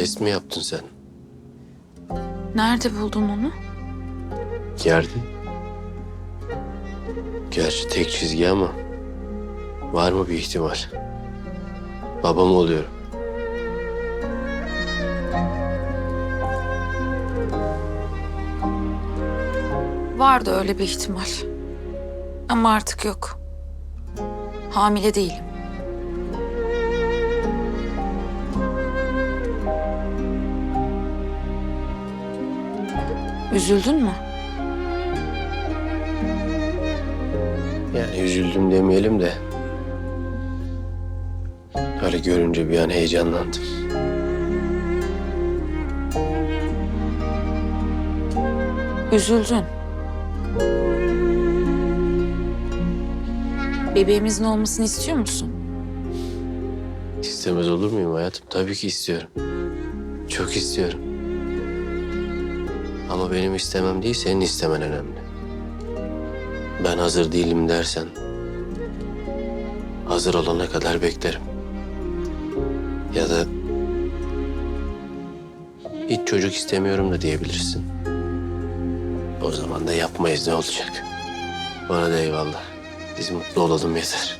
Test mi yaptın sen? Nerede buldun onu? Yerde. Gerçi tek çizgi ama var mı bir ihtimal? Baba mı oluyorum? Vardı öyle bir ihtimal. Ama artık yok. Hamile değilim. Üzüldün mü? Yani üzüldüm demeyelim de öyle görünce bir an heyecanlandım. Üzüldün. Bebeğimizin olmasını istiyor musun? İstemez olur muyum hayatım? Tabii ki istiyorum. Çok istiyorum. Ama benim istemem değil, senin istemen önemli. Ben hazır değilim dersen... ...hazır olana kadar beklerim. Ya da... ...hiç çocuk istemiyorum da diyebilirsin. O zaman da yapmayız ne olacak? Bana da eyvallah. Biz mutlu olalım yeter.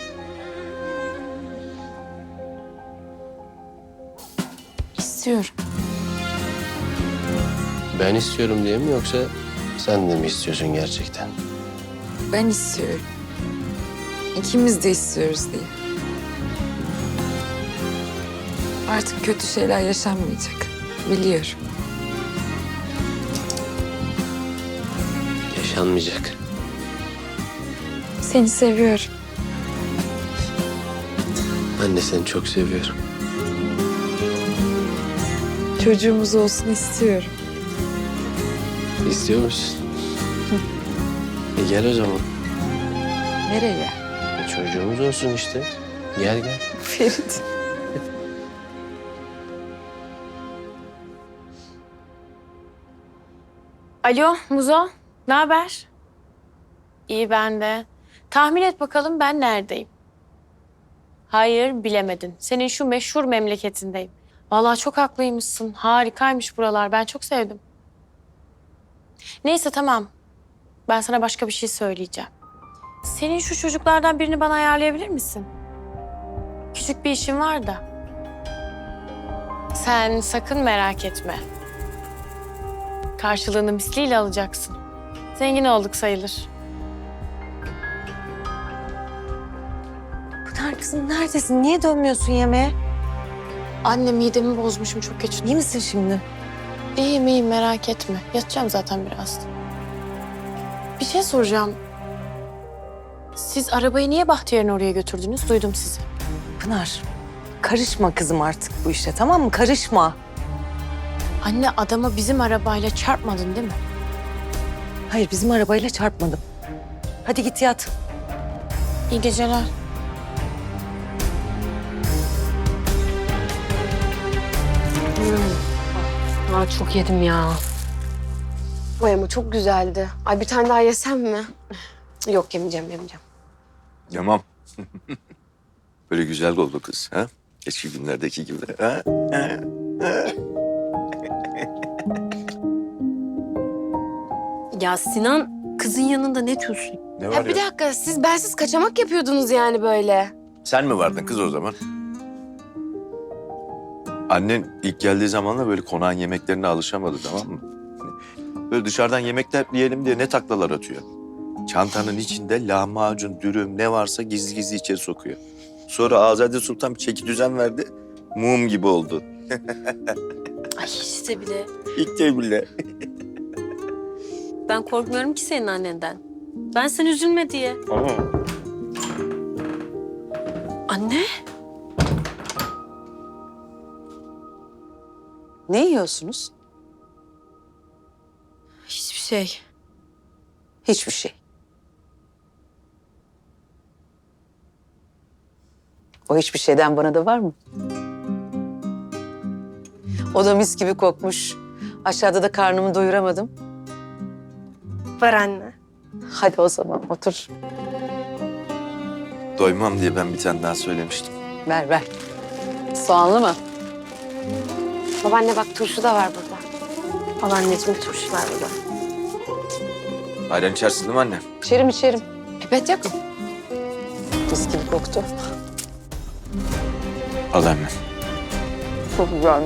İstiyorum. Ben istiyorum diye mi yoksa sen de mi istiyorsun gerçekten? Ben istiyorum. İkimiz de istiyoruz diye. Artık kötü şeyler yaşanmayacak. Biliyorum. Yaşanmayacak. Seni seviyorum. Ben de seni çok seviyorum. Çocuğumuz olsun istiyorum. İstiyor musun? e gel o zaman. Nereye? E çocuğumuz olsun işte. Gel gel. Ferit. Alo Muzo, ne haber? İyi ben de. Tahmin et bakalım ben neredeyim? Hayır bilemedin. Senin şu meşhur memleketindeyim. Vallahi çok haklıymışsın. Harikaymış buralar. Ben çok sevdim. Neyse tamam. Ben sana başka bir şey söyleyeceğim. Senin şu çocuklardan birini bana ayarlayabilir misin? Küçük bir işim var da. Sen sakın merak etme. Karşılığını misliyle alacaksın. Zengin olduk sayılır. Pınar kızım neredesin? Niye dönmüyorsun yemeğe? Anne midemi bozmuşum çok geç. İyi misin şimdi? İyiyim iyiyim merak etme. Yatacağım zaten biraz. Bir şey soracağım. Siz arabayı niye Bahtiyar'ın oraya götürdünüz? Duydum sizi. Pınar karışma kızım artık bu işe tamam mı? Karışma. Anne adama bizim arabayla çarpmadın değil mi? Hayır bizim arabayla çarpmadım. Hadi git yat. İyi geceler. Aa, çok yedim ya. Vay ama çok güzeldi. Ay bir tane daha yesem mi? Yok yemeyeceğim yemeyeceğim. Yamam. Böyle güzel oldu kız. Ha? Eski günlerdeki gibi. Ha? Ha? Ya Sinan kızın yanında ne diyorsun? Ne var Ya bir dakika siz bensiz kaçamak yapıyordunuz yani böyle. Sen mi vardın kız o zaman? Annen ilk geldiği zamanla böyle konağın yemeklerine alışamadı tamam mı? Böyle dışarıdan yemekler yiyelim diye ne taklalar atıyor. Çantanın içinde lahmacun, dürüm ne varsa gizli gizli içeri sokuyor. Sonra Azade Sultan bir çeki düzen verdi. Mum gibi oldu. Ay işte bile. İlk de bile. Ben korkmuyorum ki senin annenden. Ben sen üzülme diye. Anne. Ne yiyorsunuz? Hiçbir şey. Hiçbir şey. O hiçbir şeyden bana da var mı? O da mis gibi kokmuş. Aşağıda da karnımı doyuramadım. Var anne. Hadi o zaman otur. Doymam diye ben bir tane daha söylemiştim. Ver ver. Soğanlı mı? Babaanne bak turşu da var burada. Al anneciğim turşular burada. Ayran içersin değil mi anne? İçerim içerim. Pipet mu? Mis gibi koktu. Al anne. Çok güzel.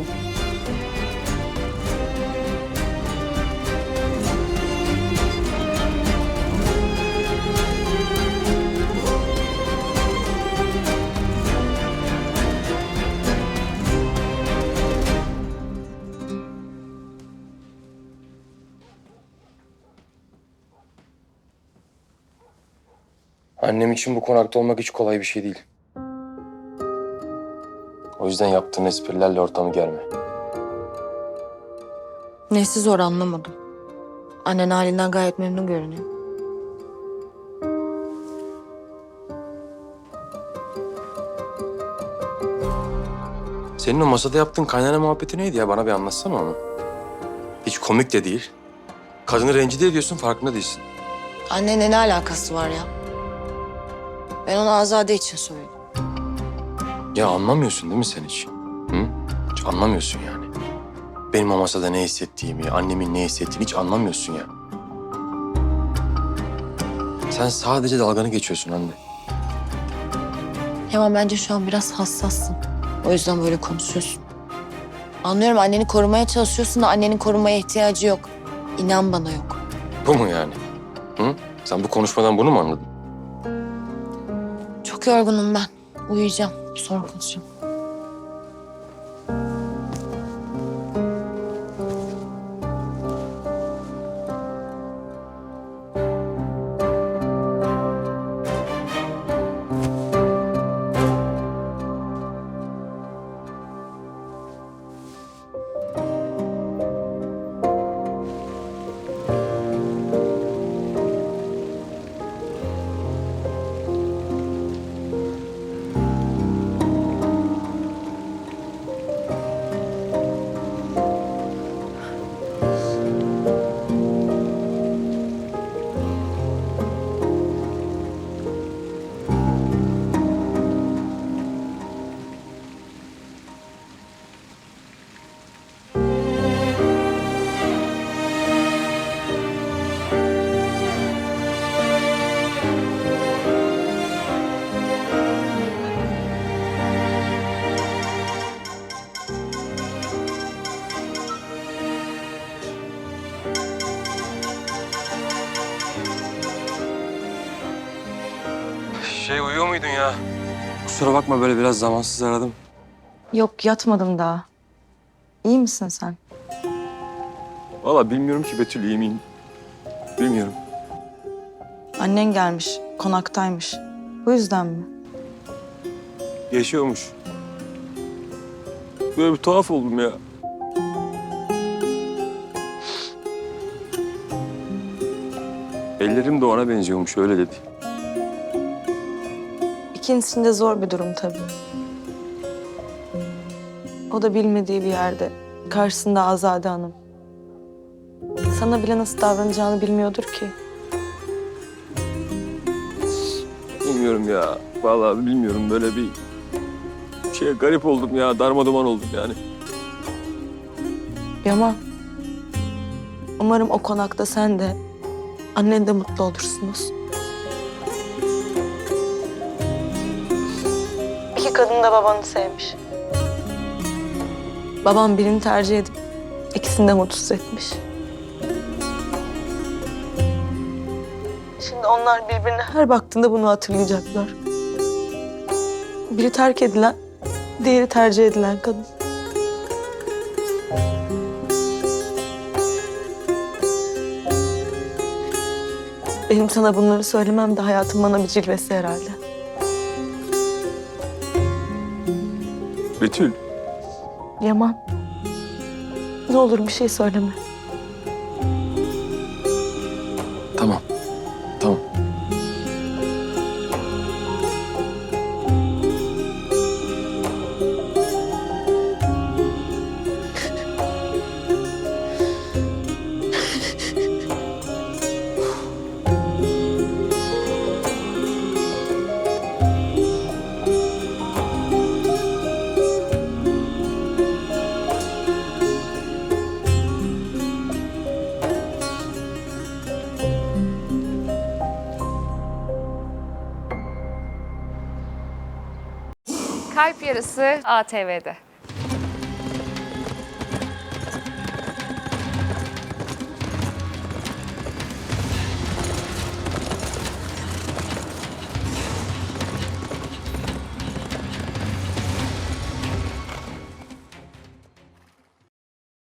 Annem için bu konakta olmak hiç kolay bir şey değil. O yüzden yaptığın esprilerle ortamı germe. Nesi zor anlamadım. Annen halinden gayet memnun görünüyor. Senin o masada yaptığın kaynana muhabbeti neydi ya? Bana bir anlatsana onu. Hiç komik de değil. Kadını rencide ediyorsun farkında değilsin. Annenle ne alakası var ya? Ben onu Azade için söyledim. Ya anlamıyorsun değil mi sen hiç? Hı? Hiç anlamıyorsun yani. Benim o masada ne hissettiğimi, annemin ne hissettiğini hiç anlamıyorsun ya. Sen sadece dalganı geçiyorsun anne. Yaman bence şu an biraz hassassın. O yüzden böyle konuşuyorsun. Anlıyorum anneni korumaya çalışıyorsun da annenin korumaya ihtiyacı yok. İnan bana yok. Bu mu yani? Hı? Sen bu konuşmadan bunu mu anladın? Çok yorgunum ben. Uyuyacağım. Sonra konuşacağım. Şey uyuyor muydun ya? Kusura bakma böyle biraz zamansız aradım. Yok yatmadım daha. İyi misin sen? Valla bilmiyorum ki Betül iyi miyim? Bilmiyorum. Annen gelmiş, konaktaymış. Bu yüzden mi? Yaşıyormuş. Böyle bir tuhaf oldum ya. Ellerim de ona benziyormuş öyle dedi. İkincisinde zor bir durum tabii. O da bilmediği bir yerde. Karşısında Azade Hanım. Sana bile nasıl davranacağını bilmiyordur ki. Bilmiyorum ya. Vallahi bilmiyorum böyle bir şey garip oldum ya. Darmaduman oldum yani. Yaman. Umarım o konakta sen de, annen de mutlu olursunuz. Kadın da babanı sevmiş. Babam birini tercih edip ikisini de mutsuz etmiş. Şimdi onlar birbirine her baktığında bunu hatırlayacaklar. Biri terk edilen, diğeri tercih edilen kadın. Benim sana bunları söylemem de hayatım bana bir cilvesi herhalde. Betül. Yaman. Ne olur bir şey söyleme. Kalp Yarısı ATV'de.